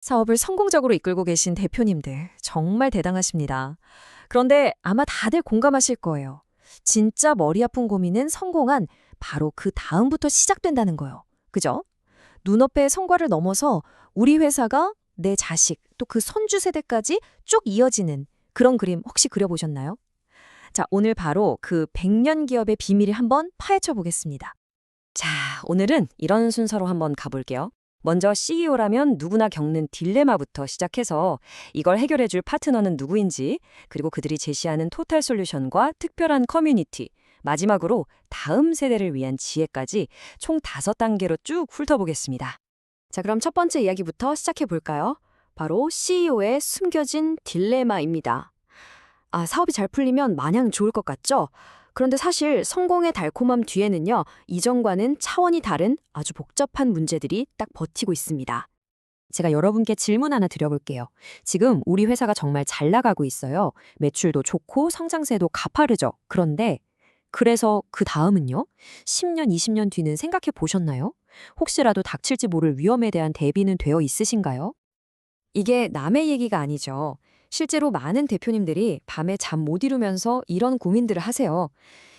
사업을 성공적으로 이끌고 계신 대표님들 정말 대단하십니다. 그런데 아마 다들 공감하실 거예요. 진짜 머리 아픈 고민은 성공한 바로 그 다음부터 시작된다는 거요. 그죠? 눈앞의 성과를 넘어서 우리 회사가 내 자식 또 그 손주 세대까지 쭉 이어지는 그런 그림 혹시 그려보셨나요? 자, 오늘 바로 그 100년 기업의 비밀을 한번 파헤쳐 보겠습니다. 자, 오늘은 이런 순서로 한번 가볼게요. 먼저 CEO라면 누구나 겪는 딜레마부터 시작해서 이걸 해결해 줄 파트너는 누구인지, 그리고 그들이 제시하는 토탈 솔루션과 특별한 커뮤니티, 마지막으로 다음 세대를 위한 지혜까지 총 다섯 단계로 쭉 훑어보겠습니다. 자, 그럼 첫 번째 이야기부터 시작해 볼까요? 바로 CEO의 숨겨진 딜레마입니다. 아, 사업이 잘 풀리면 마냥 좋을 것 같죠? 그런데 사실 성공의 달콤함 뒤에는요, 이전과는 차원이 다른 아주 복잡한 문제들이 딱 버티고 있습니다. 제가 여러분께 질문 하나 드려볼게요. 지금 우리 회사가 정말 잘 나가고 있어요. 매출도 좋고 성장세도 가파르죠. 그런데 그래서 그 다음은요? 10년, 20년 뒤는 생각해 보셨나요? 혹시라도 닥칠지 모를 위험에 대한 대비는 되어 있으신가요? 이게 남의 얘기가 아니죠. 실제로 많은 대표님들이 밤에 잠 못 이루면서 이런 고민들을 하세요.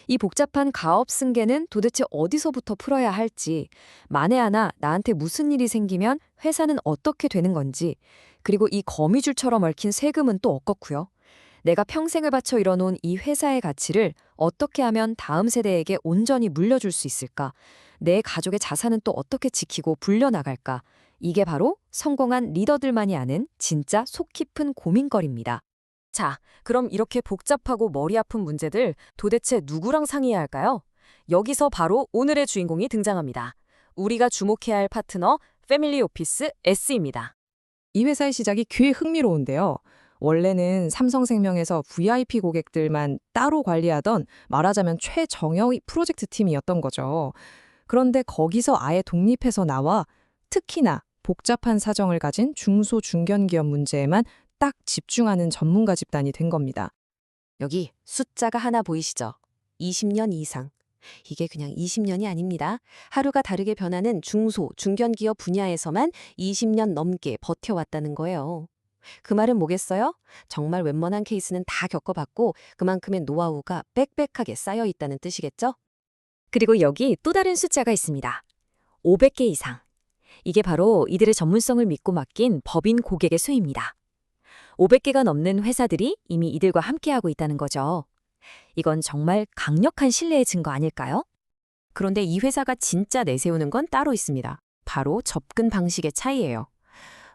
이 복잡한 가업 승계는 도대체 어디서부터 풀어야 할지, 만에 하나 나한테 무슨 일이 생기면 회사는 어떻게 되는 건지, 그리고 이 거미줄처럼 얽힌 세금은 또 어떻고요. 내가 평생을 바쳐 이뤄놓은 이 회사의 가치를 어떻게 하면 다음 세대에게 온전히 물려줄 수 있을까? 내 가족의 자산은 또 어떻게 지키고 불려나갈까? 이게 바로 성공한 리더들만이 아는 진짜 속 깊은 고민거리입니다. 자, 그럼 이렇게 복잡하고 머리 아픈 문제들 도대체 누구랑 상의해야 할까요? 여기서 바로 오늘의 주인공이 등장합니다. 우리가 주목해야 할 파트너 패밀리 오피스 S입니다. 이 회사의 시작이 꽤 흥미로운데요. 원래는 삼성생명에서 VIP 고객들만 따로 관리하던 말하자면 최정형의 프로젝트 팀이었던 거죠. 그런데 거기서 아예 독립해서 나와 특히나 복잡한 사정을 가진 중소 중견기업 문제에만 딱 집중하는 전문가 집단이 된 겁니다. 여기 숫자가 하나 보이시죠? 20년 이상. 이게 그냥 20년이 아닙니다. 하루가 다르게 변하는 중소, 중견기업 분야에서만 20년 넘게 버텨왔다는 거예요. 그 말은 뭐겠어요? 정말 웬만한 케이스는 다 겪어봤고 그만큼의 노하우가 빽빽하게 쌓여 있다는 뜻이겠죠? 그리고 여기 또 다른 숫자가 있습니다. 500개 이상. 이게 바로 이들의 전문성을 믿고 맡긴 법인 고객의 수입니다. 500개가 넘는 회사들이 이미 이들과 함께하고 있다는 거죠. 이건 정말 강력한 신뢰의 증거 아닐까요? 그런데 이 회사가 진짜 내세우는 건 따로 있습니다. 바로 접근 방식의 차이예요.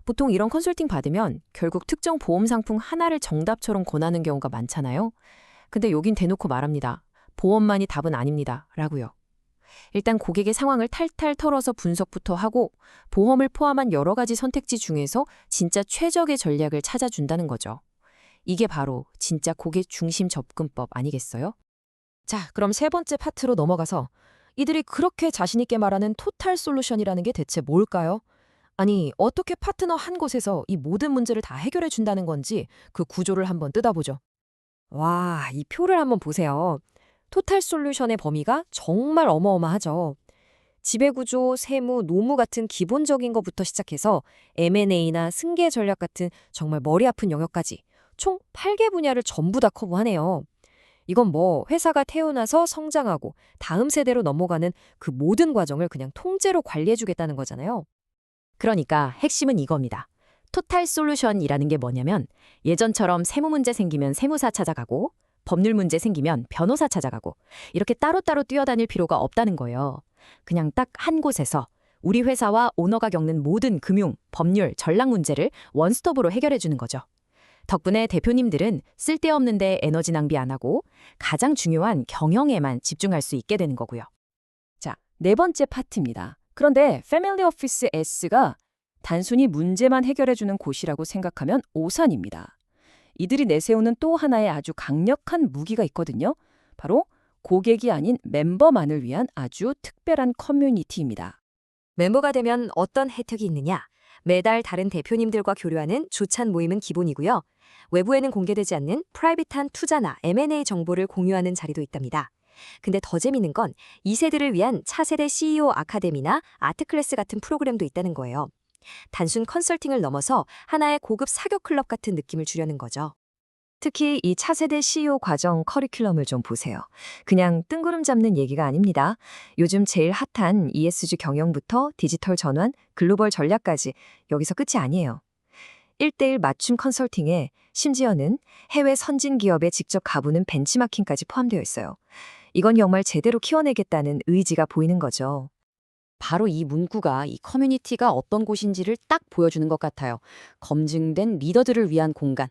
보통 이런 컨설팅 받으면 결국 특정 보험 상품 하나를 정답처럼 권하는 경우가 많잖아요. 근데 여긴 대놓고 말합니다. 보험만이 답은 아닙니다. 라고요. 일단 고객의 상황을 탈탈 털어서 분석부터 하고 보험을 포함한 여러 가지 선택지 중에서 진짜 최적의 전략을 찾아준다는 거죠. 이게 바로 진짜 고객 중심 접근법 아니겠어요? 자, 그럼 세 번째 파트로 넘어가서 이들이 그렇게 자신 있게 말하는 토탈 솔루션이라는 게 대체 뭘까요? 아니, 어떻게 파트너 한 곳에서 이 모든 문제를 다 해결해 준다는 건지 그 구조를 한번 뜯어보죠. 와, 이 표를 한번 보세요. 토탈 솔루션의 범위가 정말 어마어마하죠. 지배구조, 세무, 노무 같은 기본적인 것부터 시작해서 M&A나 승계 전략 같은 정말 머리 아픈 영역까지 총 8개 분야를 전부 다 커버하네요. 이건 뭐 회사가 태어나서 성장하고 다음 세대로 넘어가는 그 모든 과정을 그냥 통째로 관리해주겠다는 거잖아요. 그러니까 핵심은 이겁니다. 토탈 솔루션이라는 게 뭐냐면 예전처럼 세무 문제 생기면 세무사 찾아가고 법률 문제 생기면 변호사 찾아가고 이렇게 따로따로 뛰어다닐 필요가 없다는 거예요. 그냥 딱 한 곳에서 우리 회사와 오너가 겪는 모든 금융, 법률, 전략 문제를 원스톱으로 해결해 주는 거죠. 덕분에 대표님들은 쓸데없는데 에너지 낭비 안 하고 가장 중요한 경영에만 집중할 수 있게 되는 거고요. 자, 네 번째 파트입니다. 그런데 패밀리 오피스 S가 단순히 문제만 해결해 주는 곳이라고 생각하면 오산입니다. 이들이 내세우는 또 하나의 아주 강력한 무기가 있거든요. 바로 고객이 아닌 멤버만을 위한 아주 특별한 커뮤니티입니다. 멤버가 되면 어떤 혜택이 있느냐? 매달 다른 대표님들과 교류하는 조찬 모임은 기본이고요. 외부에는 공개되지 않는 프라이빗한 투자나 M&A 정보를 공유하는 자리도 있답니다. 근데 더 재밌는 건 2세들을 위한 차세대 CEO 아카데미나 아트클래스 같은 프로그램도 있다는 거예요. 단순 컨설팅을 넘어서 하나의 고급 사교 클럽 같은 느낌을 주려는 거죠. 특히 이 차세대 CEO 과정 커리큘럼을 좀 보세요. 그냥 뜬구름 잡는 얘기가 아닙니다. 요즘 제일 핫한 ESG 경영부터 디지털 전환, 글로벌 전략까지 여기서 끝이 아니에요. 1대1 맞춤 컨설팅에 심지어는 해외 선진 기업에 직접 가보는 벤치마킹까지 포함되어 있어요. 이건 정말 제대로 키워내겠다는 의지가 보이는 거죠. 바로 이 문구가 이 커뮤니티가 어떤 곳인지를 딱 보여주는 것 같아요. 검증된 리더들을 위한 공간.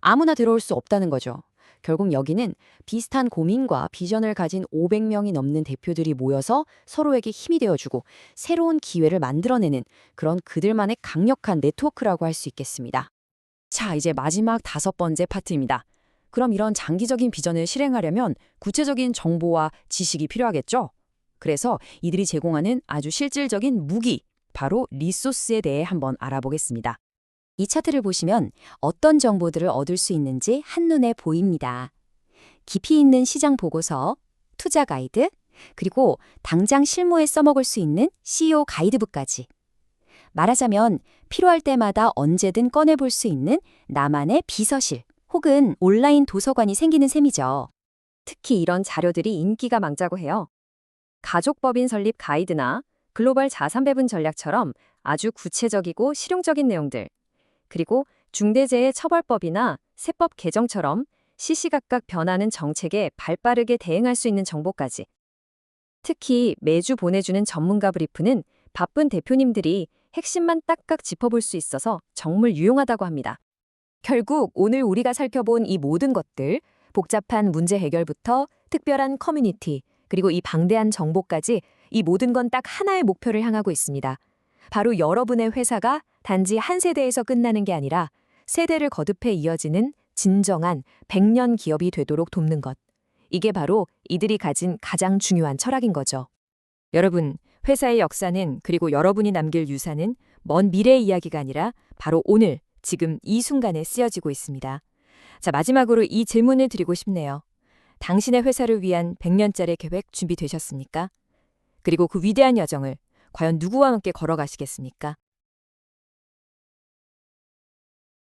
아무나 들어올 수 없다는 거죠. 결국 여기는 비슷한 고민과 비전을 가진 500명이 넘는 대표들이 모여서 서로에게 힘이 되어주고 새로운 기회를 만들어내는 그런 그들만의 강력한 네트워크라고 할 수 있겠습니다. 자, 이제 마지막 다섯 번째 파트입니다. 그럼 이런 장기적인 비전을 실행하려면 구체적인 정보와 지식이 필요하겠죠? 그래서 이들이 제공하는 아주 실질적인 무기, 바로 리소스에 대해 한번 알아보겠습니다. 이 차트를 보시면 어떤 정보들을 얻을 수 있는지 한눈에 보입니다. 깊이 있는 시장 보고서, 투자 가이드, 그리고 당장 실무에 써먹을 수 있는 CEO 가이드북까지. 말하자면 필요할 때마다 언제든 꺼내볼 수 있는 나만의 비서실 혹은 온라인 도서관이 생기는 셈이죠. 특히 이런 자료들이 인기가 많다고 해요. 가족법인 설립 가이드나 글로벌 자산 배분 전략처럼 아주 구체적이고 실용적인 내용들, 그리고 중대재해 처벌법이나 세법 개정처럼 시시각각 변하는 정책에 발빠르게 대응할 수 있는 정보까지. 특히 매주 보내주는 전문가 브리프는 바쁜 대표님들이 핵심만 딱딱 짚어볼 수 있어서 정말 유용하다고 합니다. 결국 오늘 우리가 살펴본 이 모든 것들, 복잡한 문제 해결부터 특별한 커뮤니티, 그리고 이 방대한 정보까지 이 모든 건 딱 하나의 목표를 향하고 있습니다. 바로 여러분의 회사가 단지 한 세대에서 끝나는 게 아니라 세대를 거듭해 이어지는 진정한 100년 기업이 되도록 돕는 것. 이게 바로 이들이 가진 가장 중요한 철학인 거죠. 여러분, 회사의 역사는 그리고 여러분이 남길 유산은 먼 미래의 이야기가 아니라 바로 오늘, 지금 이 순간에 쓰여지고 있습니다. 자, 마지막으로 이 질문을 드리고 싶네요. 당신의 회사를 위한 100년짜리 계획 준비되셨습니까? 그리고 그 위대한 여정을 과연 누구와 함께 걸어가시겠습니까?